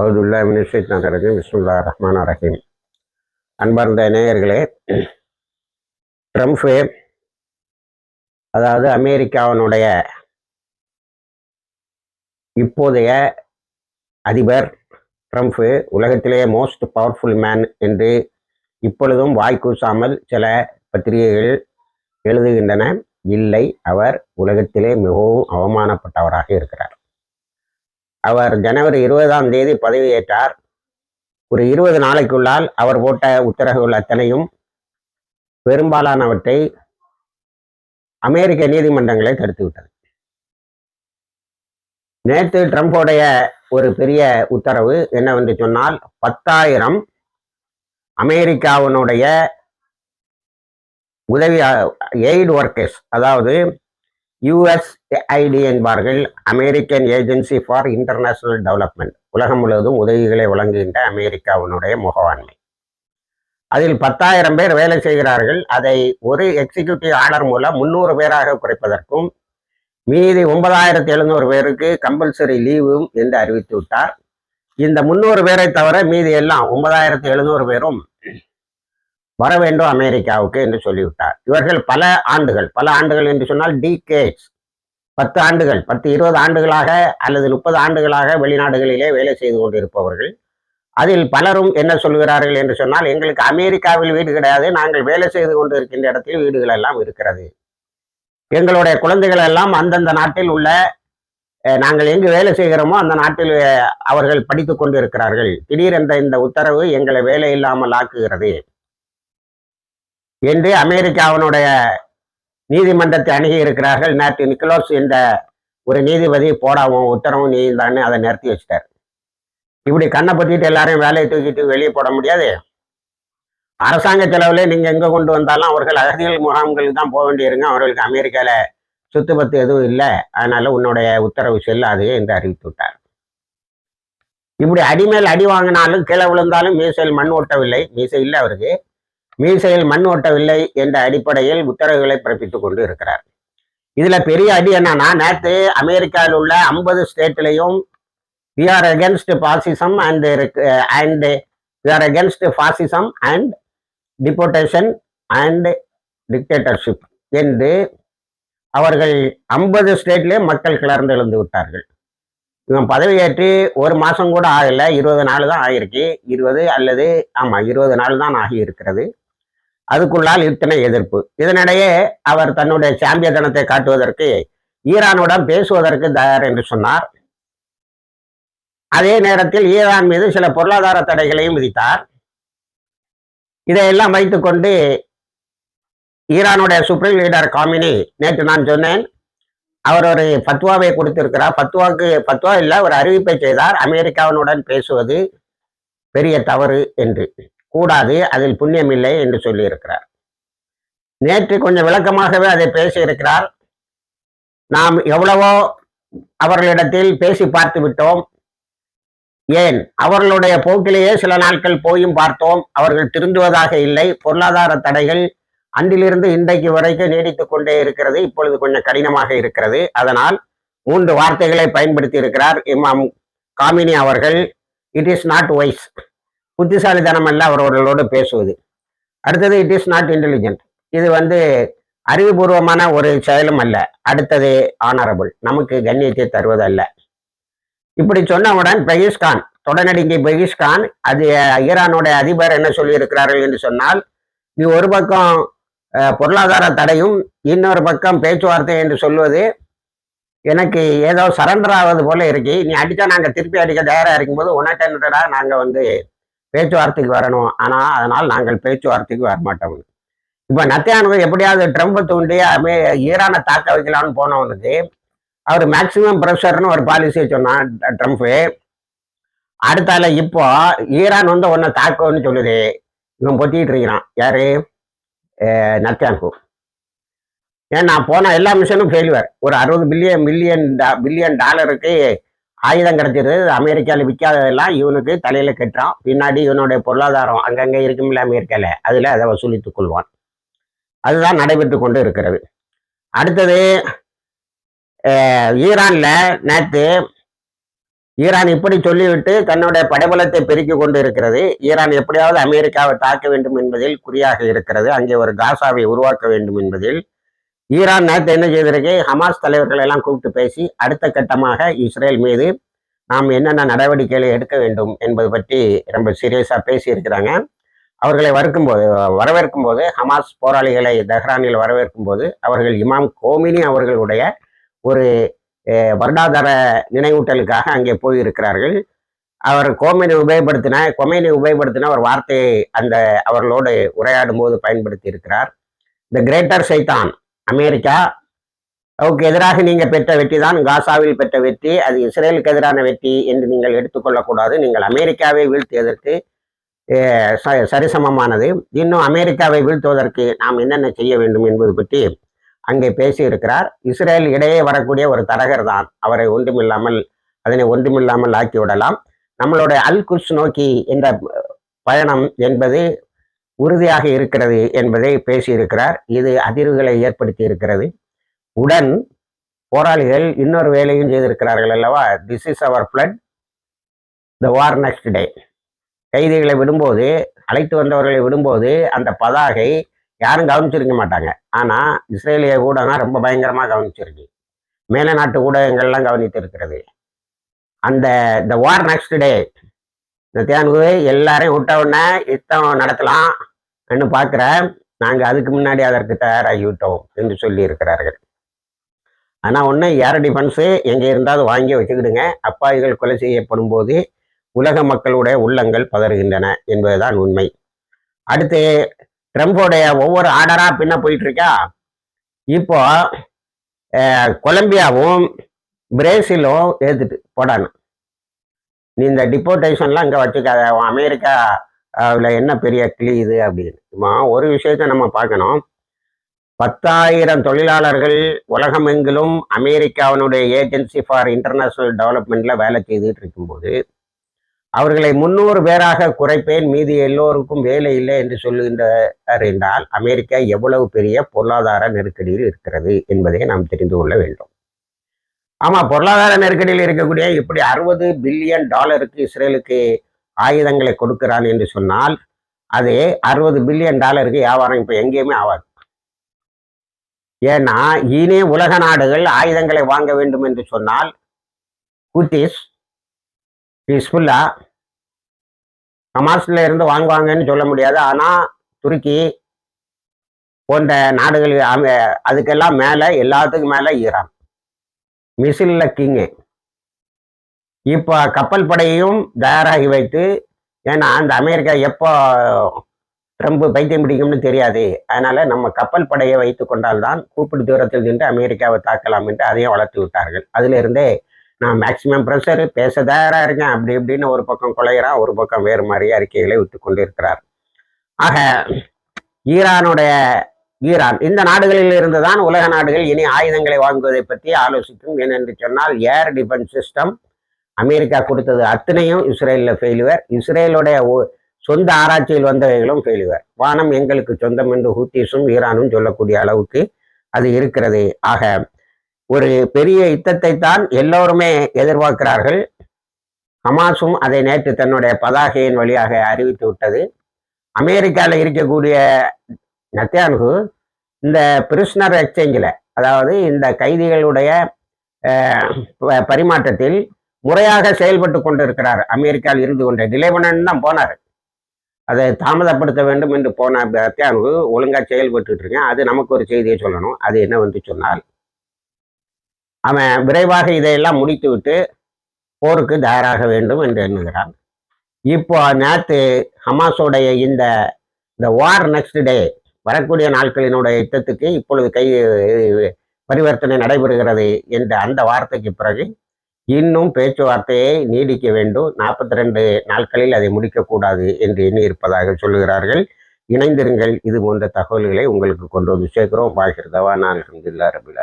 அவுதுல்லா மினிஷித்தான் ரஜீம். விஸ்முல்லா ரஹ்மான் ரஹீம். அன்பார்ந்த நேயர்களே ட்ரம்ப்பு அதாவது அமெரிக்காவினுடைய இப்போதைய அதிபர் ட்ரம்ப்பு உலகத்திலேயே மோஸ்ட் பவர்ஃபுல் மேன் என்று இப்பொழுதும் வாய்க்கூசாமல் சில பத்திரிகைகள் எழுதுகின்றன. இல்லை அவர் உலகத்திலே மிகவும் அவமானப்பட்டவராக இருக்கிறார். அவர் ஜனவரி இருபதாம் தேதி பதவியேற்றார். ஒரு இருபது நாளைக்குள்ளால் அவர் போட்ட உத்தரவுகள் அத்தனையும் பெரும்பாலானவற்றை அமெரிக்க நீதிமன்றங்களை தடுத்து விட்டது நேற்று ட்ரம்போடைய ஒரு பெரிய உத்தரவு என்னவென்று சொன்னால் பத்தாயிரம் அமெரிக்காவினுடைய உதவி எய்டு ஒர்க்கர்ஸ் அதாவது யூஎஸ்ஐடி என்பார்கள் American agency for international development உலகம் முழுவதும் உதவிகளை வழங்குகின்ற அமெரிக்காவினுடைய முகவாண்மை அதில் பத்தாயிரம் பேர் வேலை செய்கிறார்கள். அதை ஒரு எக்ஸிக்யூட்டிவ் ஆர்டர் மூலம் முந்நூறு பேராக குறைப்பதற்கும் மீதி ஒன்பதாயிரத்தி எழுநூறு பேருக்கு கம்பல்சரி லீவும் என்று அறிவித்து விட்டார். இந்த முந்நூறு பேரை தவிர மீதி எல்லாம் ஒன்பதாயிரத்தி எழுநூறு பேரும் வர வேண்டும் அமெரிக்காவுக்கு என்று சொல்லிவிட்டார். இவர்கள் பல ஆண்டுகள் பல ஆண்டுகள் என்று சொன்னால் டிகேட்ஸ் பத்து ஆண்டுகள் பத்து இருபது ஆண்டுகளாக அல்லது முப்பது ஆண்டுகளாக வெளிநாடுகளிலே வேலை செய்து கொண்டிருப்பவர்கள். அதில் பலரும் என்ன சொல்கிறார்கள் என்று சொன்னால் எங்களுக்கு அமெரிக்காவில் வீடு கிடையாது நாங்கள் வேலை செய்து கொண்டு இருக்கின்ற இடத்தில் வீடுகள் எல்லாம் இருக்கிறது. எங்களுடைய குழந்தைகள் எல்லாம் அந்தந்த நாட்டில் உள்ள நாங்கள் எங்கு வேலை செய்கிறோமோ அந்த நாட்டில் அவர்கள் படித்து கொண்டு இருக்கிறார்கள் திடீரென்ற இந்த உத்தரவு எங்களை வேலை இல்லாமல் ஆக்குகிறது. என்று அமெரிக்காவினுடைய நீதிமன்றத்தை அணுகி இருக்கிறார்கள். நேற்று நிக்கலோஸ் என்ற ஒரு நீதிபதி போடாவும் உத்தரவும் நீ அதை நிறுத்தி வச்சிட்டார். இப்படி கண்ணை பற்றிட்டு எல்லாரையும் வேலையை தூக்கிட்டு வெளியே போட முடியாது. அரசாங்க செலவுல நீங்க எங்க கொண்டு வந்தாலும் அவர்கள் அகதிகள் முகாம்களுக்கு தான் போக வேண்டியிருங்க அவர்களுக்கு அமெரிக்கால சுத்து பத்து எதுவும் இல்லை. அதனால உன்னுடைய உத்தரவு செல்லாது என்று அறிவித்து விட்டார். இப்படி அடிமேல் அடி வாங்கினாலும் கீழே விழுந்தாலும் மீசையில் மண் ஓட்டவில்லை. மீசை இல்லை அவருக்கு. மீசையில் மண் ஓட்டவில்லை என்ற அடிப்படையில் உத்தரவுகளை பிறப்பித்துக் கொண்டு இருக்கிறார். இதுல பெரிய அடி என்னன்னா நேற்று அமெரிக்காவில் உள்ள ஐம்பது ஸ்டேட்லையும் we are against fascism and and we are against fascism and deportation and dictatorship என்று அவர்கள் ஐம்பது ஸ்டேட்லேயே மக்கள் கிளர்ந்து எழுந்து விட்டார்கள். இவன் பதவியேற்று ஒரு மாதம் கூட ஆகலை இருபது நாள் தான் ஆகியிருக்கு இருபது அல்லது ஆமாம் இருபது நாள் தான் ஆகி இருக்கிறது அதுக்குள்ளால் இத்தனை எதிர்ப்பு. இதனிடையே அவர் தன்னுடைய சாம்பியதனத்தை காட்டுவதற்கு ஈரானுடன் பேசுவதற்கு தயார் என்று சொன்னார். அதே நேரத்தில் ஈரான் மீது சில பொருளாதார தடைகளையும் விதித்தார். இதையெல்லாம் வைத்துக்கொண்டு ஈரானுடைய சுப்ரீம் லீடர் காமினி நேற்று நான் சொன்னேன் அவர் ஒரு பத்வாவை கொடுத்திருக்கிறார். பத்வாக்கு பத்வா இல்லை ஒரு அறிவிப்பை செய்தார். அமெரிக்காவினுடன் பேசுவது பெரிய தவறு என்று. கூடாது அதில் புண்ணியம் இல்லை என்று சொல்லியிருக்கிறார். நேற்று கொஞ்சம் விளக்கமாகவே அதை பேசியிருக்கிறார். நாம் எவ்வளவோ அவர்களிடத்தில் பேசி பார்த்து விட்டோம். ஏன்? அவர்களுடைய போக்கிலேயே சில நாட்கள் போயும் பார்த்தோம். அவர்கள் திருந்துவதாக இல்லை. பொருளாதார தடைகள் அன்றிலிருந்து இன்றைக்கு வரைக்கும் நீடித்து கொண்டே இருக்கிறது. இப்பொழுது கொஞ்சம் கடினமாக இருக்கிறது. அதனால் மூன்று வார்த்தைகளை பயன்படுத்தி இருக்கிறார் இமாம் காமினி அவர்கள். இட் இஸ் நாட் வைஸ் புத்திசாலித்தனம் அல்ல அவர்களோடு பேசுவது. அடுத்தது இட் இஸ் நாட் இன்டெலிஜென்ட் இது வந்து அறிவுபூர்வமான ஒரு செயலும் அல்ல. அடுத்தது ஆனரபிள் நமக்கு கண்ணியத்தை தருவதல்ல. இப்படி சொன்னவுடன் பெகிஸ்கான் தொடநடிகை பெகிஸ்கான் அது ஈரானுடைய அதிபர் என்ன சொல்லியிருக்கிறார்கள் என்று சொன்னால் நீ ஒரு பக்கம் பொருளாதார தடையும் இன்னொரு பக்கம் பேச்சுவார்த்தை என்று சொல்வது எனக்கு ஏதோ சரண்டர் ஆவது போல இருக்கு நீ அடிச்சா நாங்க திருப்பி அடிக்க தயாராக இருக்கும்போது உனக்கு என்னடா வந்து பேச்சுவார்த்தைக்கு வரணும். ஆனால் அதனால் நாங்கள் பேச்சுவார்த்தைக்கு வரமாட்டோம். இப்போ நத்தியானவர் எப்படியாவது ட்ரம்ப்பை தூண்டி அமே ஈரானை தாக்க வைக்கலாம்னு போனவனுக்கு அவர் மேக்சிமம் ப்ரெஷர்னு ஒரு பாலிசியை சொன்னான் ட்ரம்ப்பு அடுத்தால இப்போ ஈரான் வந்து ஒன்றை தாக்குன்னு சொல்லுது. இவன் பொத்திக்கிட்டு இருக்கிறான். யாரு? நத்தியான்கு. ஏன்னா போன எல்லா மிஷனும் ஃபெயில்வர் ஒரு அறுபது பில்லியன் மில்லியன் பில்லியன் டாலருக்கு ஆயுதம் கிடைச்சிருது அமெரிக்காவில் விற்காததெல்லாம் இவனுக்கு தலையில கட்டுறான். பின்னாடி இவனுடைய பொருளாதாரம் அங்கங்கே இருக்குமில்ல அமெரிக்காவில் அதில் அதை வசூலித்துக் கொள்வான். அதுதான் நடைபெற்று கொண்டு இருக்கிறது. அடுத்தது ஈரானில் நேற்று ஈரான் இப்படி சொல்லிவிட்டு தன்னுடைய படைபலத்தை பெருக்கிக் கொண்டு இருக்கிறது. ஈரான் எப்படியாவது அமெரிக்காவை தாக்க வேண்டும் என்பதில் குறியாக இருக்கிறது. அங்கே ஒரு காசாவை உருவாக்க வேண்டும் என்பதில் ஈரான் நேற்று என்ன செய்திருக்கு? ஹமாஸ் தலைவர்கள் எல்லாம் கூப்பிட்டு பேசி அடுத்த கட்டமாக இஸ்ரேல் மீது நாம் என்னென்ன நடவடிக்கைகளை எடுக்க வேண்டும் என்பது பற்றி ரொம்ப சீரியஸாக பேசி இருக்கிறாங்க அவர்களை வறுக்கும் போது வரவேற்கும் போது ஹமாஸ் போராளிகளை தெஹ்ரானில் வரவேற்கும் போது அவர்கள் இமாம் கோமினி அவர்களுடைய ஒரு வருடாதார நினைவூட்டலுக்காக அங்கே போயிருக்கிறார்கள். அவர் கோமினி உபயோகப்படுத்தின கொமைனை உபயோகப்படுத்தின ஒரு வார்த்தையை அந்த அவர்களோடு உரையாடும் போது பயன்படுத்தி இருக்கிறார் த கிரேட்டர் சைத்தான் அமெரிக்கா. அவருக்கு எதிராக நீங்க பெற்ற வெற்றி தான். காசாவில் பெற்ற வெற்றி அது இஸ்ரேலுக்கு எதிரான வெற்றி என்று நீங்கள் எடுத்துக்கொள்ளக்கூடாது. நீங்கள் அமெரிக்காவை வீழ்த்தியதற்கு ச- சரிசமமானது. இன்னும் அமெரிக்காவை வீழ்த்துவதற்கு நாம் என்னென்ன செய்ய வேண்டும் என்பது பற்றி அங்கே பேசியிருக்கிறார். இஸ்ரேல் இடையே வரக்கூடிய ஒரு தரகர் தான். அவரை ஒன்றுமில்லாமல் அதனை ஒன்றுமில்லாமல் ஆக்கி விடலாம் நம்மளுடைய அல் குஷ் நோக்கி இந்த பயணம் என்பது உறுதியாக இருக்கிறது என்பதை பேசியிருக்கிறார். இது அதிர்வுகளை ஏற்படுத்தி இருக்கிறது உடன் போராளிகள் இன்னொரு வேலையும் செய்திருக்கிறார்கள் அல்லவா? This is our blood the war next day கைதிகளை விடும்போது அழைத்து வந்தவர்களை விடும்போது அந்த பதாகை யாரும் கவனிச்சிருக்க மாட்டாங்க. ஆனால் இஸ்ரேலிய ஊடகம் ரொம்ப பயங்கரமாக கவனிச்சிருக்கு. மேல நாட்டு ஊடகங்கள்லாம் கவனித்து இருக்கிறது அந்த த வார் நெக்ஸ்ட் டே நத்தியானுக்கு எல்லாரையும் விட்ட உடனே யுத்தம் நடத்தலாம் பார்க்குறேன் நாங்கள் அதுக்கு முன்னாடி அதற்கு தயாராகி விட்டோம் என்று சொல்லி இருக்கிறார்கள் ஆனால் ஒன்று ஏர் டிஃபென்ஸு எங்கே இருந்தாலும் வாங்கி வச்சுக்கிடுங்க. அப்பாவிகள் கொலை செய்யப்படும் போது உலக மக்களுடைய உள்ளங்கள் பதறுகின்றன என்பதுதான் உண்மை. அடுத்து ட்ரம்போடைய ஒவ்வொரு ஆர்டராக பின்ன போயிட்டுருக்கா? இப்போ கொலம்பியாவும் பிரேசிலும் ஏற்றுட்டு போடான்னு. நீ இந்த டிப்போர்டேஷன்லாம் இங்கே வச்சுக்காத. அமெரிக்கா அதில் என்ன பெரிய கிளி இது அப்படின்னு. சும்மா ஒரு விஷயத்தை நம்ம பார்க்கணும். பத்தாயிரம் தொழிலாளர்கள் உலகமெங்கிலும் அமெரிக்காவினுடைய ஏஜென்சி ஃபார் இன்டர்நேஷ்னல் டெவலப்மெண்ட்டில் வேலை செய்துட்டு இருக்கும்போது அவர்களை முன்னூறு பேராக குறைப்பேன். மீதி எல்லோருக்கும் வேலை இல்லை என்று சொல்லுகின்றார் என்றால் அமெரிக்கா எவ்வளவு பெரிய பொருளாதார நெருக்கடியில் இருக்கிறது என்பதை நாம் தெரிந்து கொள்ள வேண்டும். ஆமா பொருளாதார நெருக்கடியில் இருக்கக்கூடிய இப்படி அறுபது பில்லியன் டாலருக்கு இஸ்ரேலுக்கு ஆயுதங்களை கொடுக்கிறான் என்று சொன்னால் அது அறுபது பில்லியன் டாலருக்கு வியாபாரம் இப்போ எங்கேயுமே ஆகாது ஏன்னா இனி உலக நாடுகள் ஆயுதங்களை வாங்க வேண்டும் என்று சொன்னால் குத்திஸ் ஹிஸ்புல்லா ஹமாஸ்ல இருந்து வாங்குவாங்கன்னு சொல்ல முடியாது. ஆனால் துருக்கி போன்ற நாடுகள் அம- அதுக்கெல்லாம் மேலே எல்லாத்துக்கும் மேலே ஈரான். மிசில்ல கிங்கு. இப்போ கப்பல் படையையும் தயாராகி வைத்து ஏன்னா அந்த அமெரிக்கா எப்போ ட்ரம்ப் பைத்தியம் பிடிக்கும்னு தெரியாது. அதனால நம்ம கப்பல் படையை வைத்து கொண்டால்தான் கூப்பிடு தூரத்தில் நின்று அமெரிக்காவை தாக்கலாம் என்று அதையும் வளர்த்து விட்டார்கள். அதிலிருந்தே நான் மேக்சிமம் ப்ரெஷர் பேச தயாராக இருக்கேன் அப்படி இப்படின்னு ஒரு பக்கம் கொலைகிறான் ஒரு பக்கம் வேறு மாதிரி அறிக்கைகளை விட்டு கொண்டிருக்கிறார். ஆக ஈரானுடைய ஈரான் இந்த நாடுகளில் இருந்துதான் உலக நாடுகள் இனி ஆயுதங்களை வாங்குவதை பற்றி ஆலோசிக்கும் ஏனென்று சொன்னால் ஏர் டிஃபென்ஸ் சிஸ்டம் அமெரிக்கா கொடுத்தது அத்தனையும் இஸ்ரேலில் ஃபெயிலுவர் இஸ்ரேலுடைய சொந்த ஆராய்ச்சியில் வந்தவைகளும் ஃபெயிலுவர் வானம் எங்களுக்கு சொந்தம் என்று ஹூத்திஸும் ஈரானும் சொல்லக்கூடிய அளவுக்கு அது இருக்கிறது. ஆக ஒரு பெரிய யுத்தத்தை தான் எல்லோருமே எதிர்பார்க்கிறார்கள். ஹமாஸும் அதை நேற்று தன்னுடைய பதாகையின் வழியாக அறிவித்து விட்டது. அமெரிக்காவில் இருக்கக்கூடிய நத்தியான்கு இந்த பிரிஸ்னர் எக்ஸ்சேஞ்சில் அதாவது இந்த கைதிகளுடைய பரிமாற்றத்தில் முறையாக செயல்பட்டு கொண்டிருக்கிறார். அமெரிக்காவில் இருந்து கொண்டு டிலே பண்ணன்னு தான் போனார். அதை தாமதப்படுத்த வேண்டும் என்று போன நத்தியான்கு ஒழுங்காக செயல்பட்டு இருக்கேன் அது நமக்கு ஒரு செய்தியை சொல்லணும். அது என்ன வந்து சொன்னால் அவன் விரைவாக இதையெல்லாம் முடித்துவிட்டு போருக்கு தயாராக வேண்டும் என்று எண்ணுகிறான். இப்போ நேற்று ஹமாஸோடைய இந்த இந்த வார் நெக்ஸ்ட் டே வரக்கூடிய நாட்களினுடைய யுத்தத்துக்கு இப்பொழுது கை பரிவர்த்தனை நடைபெறுகிறது என்ற அந்த வார்த்தைக்கு பிறகு இன்னும் பேச்சுவார்த்தையை நீடிக்க வேண்டும். நாற்பத்தி ரெண்டு நாட்களில் அதை முடிக்கக்கூடாது என்று எண்ணி இருப்பதாக சொல்லுகிறார்கள். இணைந்திருங்கள். இது போன்ற தகவல்களை உங்களுக்கு கொண்டு வந்து சேர்க்கிறோம். பாகிர் தவா நான் அல்ஹம்துலில்லாஹ் ரபில்